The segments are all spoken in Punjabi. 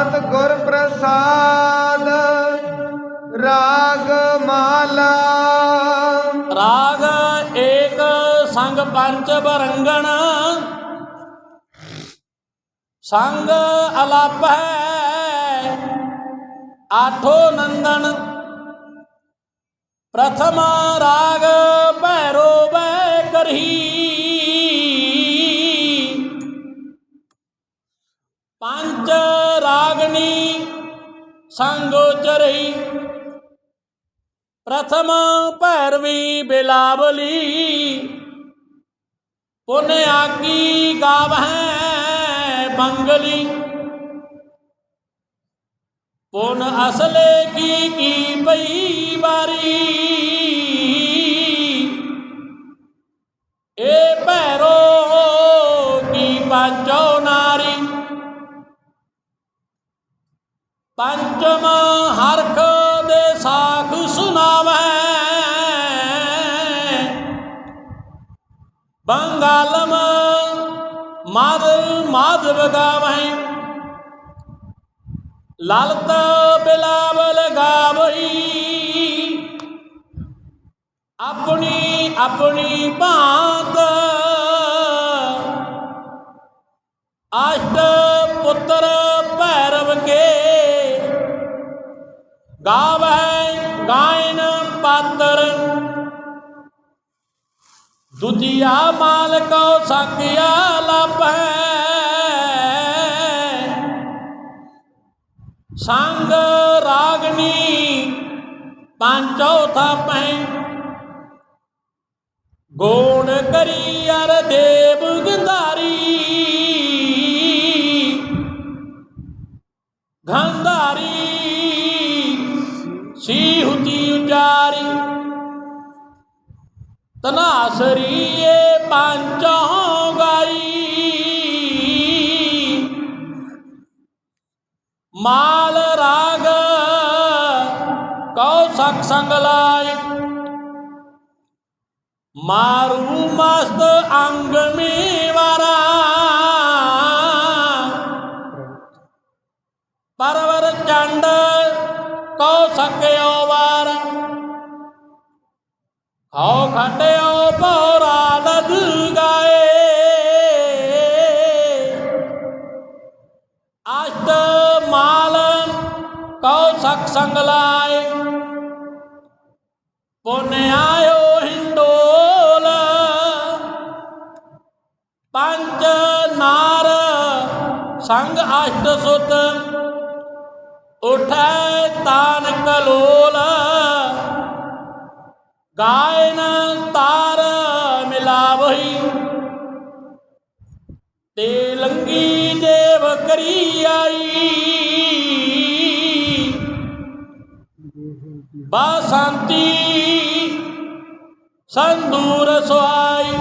ਸਤ ਗੁਰ ਪ੍ਰਸਾਦ, ਰਾਗ ਮਾਲਾ। ਰਾਗ ਏਕ ਸੰਗ ਪੰਚ ਬਰੰਗਣ ਸੰਗ ਅਲਪ ਹੈ ਆਠੋ ਨੰਦਨ। ਪ੍ਰਥਮ ਰਾਗ ਭੈਰੋ ਬੈ ਕਰਹੀ। ਸੰਗੋਚਰਈ ਪ੍ਰਥਮ ਭੈਰਵੀ ਬਿਲਾਵਲੀ। ਪੁਨ ਆਗੀ ਗਾਵਹਿ ਬੰਗਲੀ। ਪੁਨ ਅਸਲੇ ਕੀ ਕੀ ਪਈ ਵਾਰੀ। ਏ ਭੈਰੋ ਬੰਗਾਲਮ ਮਾਧਵ ਮਾਧਵ ਗਾਵੈ ਲਲਤ ਬਿਲਾਵਲ ਗਾਵਈ ਆਪਣੀ ਆਪਣੀ ਭਾਂਤ। ਅਸ਼ਟ ਪੁੱਤਰ ਭੈਰਵ ਕੇ। ਗਾਵੈ ਗਾਇਨ ਪਾਤਰ। ਦੁਤੀਆ ਮਾਲਕੋ ਸਕਿਆ ਲਪੈ ਸੰਗ ਰਾਗਨੀ ਪੰਚੋ ਥਾਪੈ ਗੋਣ ਕਰੀ ਅਰ ਦੇਵ ਗੰਧਾਰੀ। ਗੰਧਾਰੀ ਤਨਾਸਰੀਏ ਪੰਚੋਂ ਗਾਈ ਮਾਲ ਰਾਗ ਕਉ ਸਕ ਸੰਗ ਲਾਈ ਮਾਰੂ ਮਸਤ ਅੰਗ ਮੇਵਾਰਾ। ਪਰਵਰ ਚੰਡ ਕਉ ਸਕਿਓ ਵਾਰ। ਹਉ ਖੰਡਿਓ ਪੌਰਾ ਦਦ ਗਾਏ। ਅਸ਼ਟ ਮਾਲ ਕਉ ਸਕ ਸੰਗ ਲਾਏ ਪੁਨ ਗਾਇਨ ਤਾਰ ਮਿਲਾਵਹੀ ਤੇ ਲੰਗੀ ਦੇਵ ਕਰੀ ਆਈ। ਬਾਸੰਤੀ ਸੰਦੂਰ ਸੁਆਈ।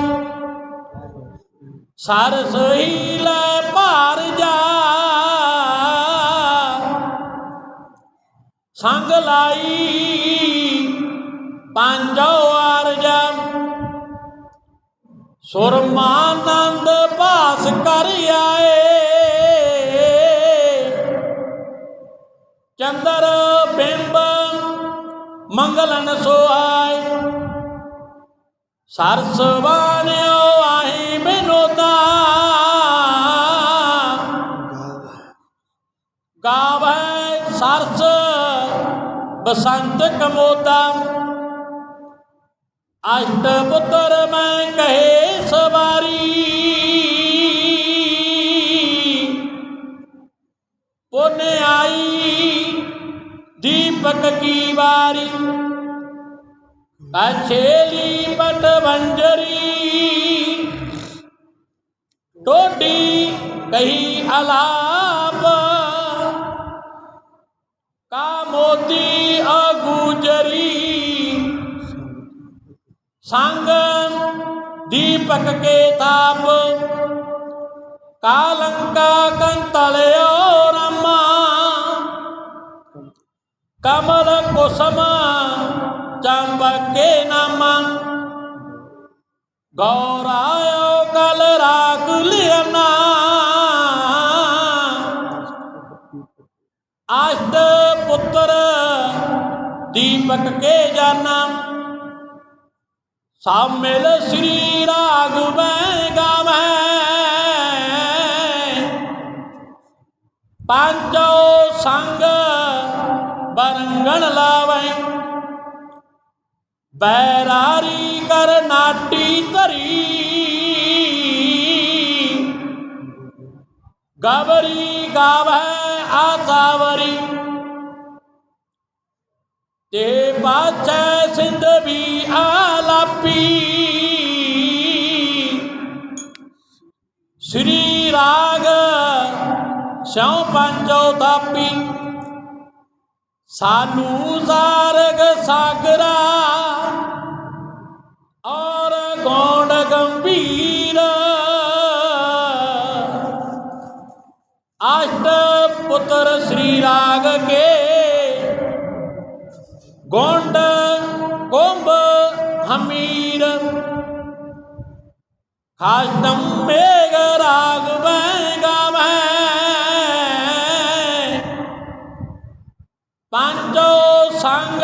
ਸਰਸ ਹੀ ਲੈ ਭਾਰ ਜਾ। ਸੰਗ ਲਾਈ। ਪੰਜੋ ਆਰਜਾ ਸੁਰਮਾਨੰਦ ਭਾਸ ਕਰ ਆਏ। ਚੰਦਰ ਬਿੰਬ ਮੰਗਲਨ ਸੋਆਈ ਸਰਸ ਬਾਣਿਓ ਆਹੀ ਬਿਨੋਤਾ। ਗਾਵੇ ਸਰਸ ਬਸੰਤ ਕਮੋਤਾ। ਅਸ਼ਟ ਪੁੱਤਰ ਮੈਂ ਕਹੇ ਸਵਾਰੀ। ਪੁਨ ਆਈ ਦੀਪਕ ਕੀ ਵਾਰੀ। ਕਛੇਲੀ ਪਟ ਵੰਜਰੀ। ਟੋਡੀ ਕਹੀ ਅਲਾਪ। ਕਾ ਮੋਤੀ ਸੰਗ ਦੀਪਕ ਕੇ ਤਾਪ। ਕਾਲੰਕਾ ਕੰਤਲਿਓ ਰਾਮਾ ਕਮਲ ਕੁਸਮ ਚੰਬਕੇ ਨਾਮਾ। ਗੌਰਾਇਓ ਕਲ ਰਾਗ ਲਿਆਨਾ। ਅਸ਼ਟ ਪੁੱਤਰ ਦੀਪਕ ਕੇ ਜਾਨਾ। ਸਭ ਮਿਲ ਸ੍ਰੀ ਰਾਗ ਮੈਂ ਗਾਵੇਂ। ਪੰਜੋ ਸੰਗ ਬਰੰਗਣ ਲਾਵੇਂ। ਬੈਰਾਰੀ ਕਰ ਨਾਟੀ ਧਰੀ। ਗਵਰੀ ਗਾਵੈ ਆਸਾਵਰੀ। ਤੇ ਬਾਚੈ ਸਿੰਧ ਵੀ ਆਲਾਪੀ ਸ੍ਰੀ ਰਾਗ ਸਿਉ ਪੰਜੋ ਥਾਪੀ। ਸਾਨੂ ਸਾਰਗ ਸਾਗਰਾ। ਔਰ ਗੌਂਡ ਗੰਭੀਰ। ਅਸ਼ਟ ਪੁੱਤਰ ਸ੍ਰੀ ਰਾਗ ਕੇ। ਗੌਂਡ ਹਮੀਰ ਖਾਸਤਮ ਮੇਘ ਰਾਗ ਮੈਂ ਗਾਵੇਂ ਪੰਜੋ ਸੰਗ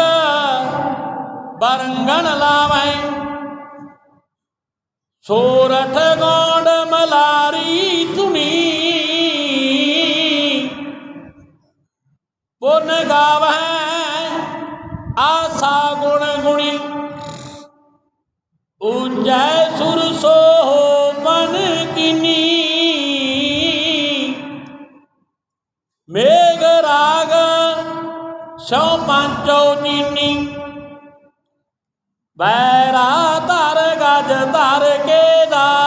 ਬਰੰਗਣ ਲਾਵੇਂ ਸੋਰਠ ਗੌਂਡ ਮਲਾਰੀ ਧੁਨੀ। ਪੁਨ ਗਾਵੈ ਆਸਾ ਗੁਣ ਗੁਣੀ। ਉਜੈ ਸੁਰ ਸੋ ਮਨ ਕਿਨੀ। ਮੇਘ ਰਾਗ ਸੋ ਪੰਚੋ ਜੀਨੀ ਬੈਰਾ ਧਰ ਗਜ ਧਰ ਕੇ ਦਾਰਾ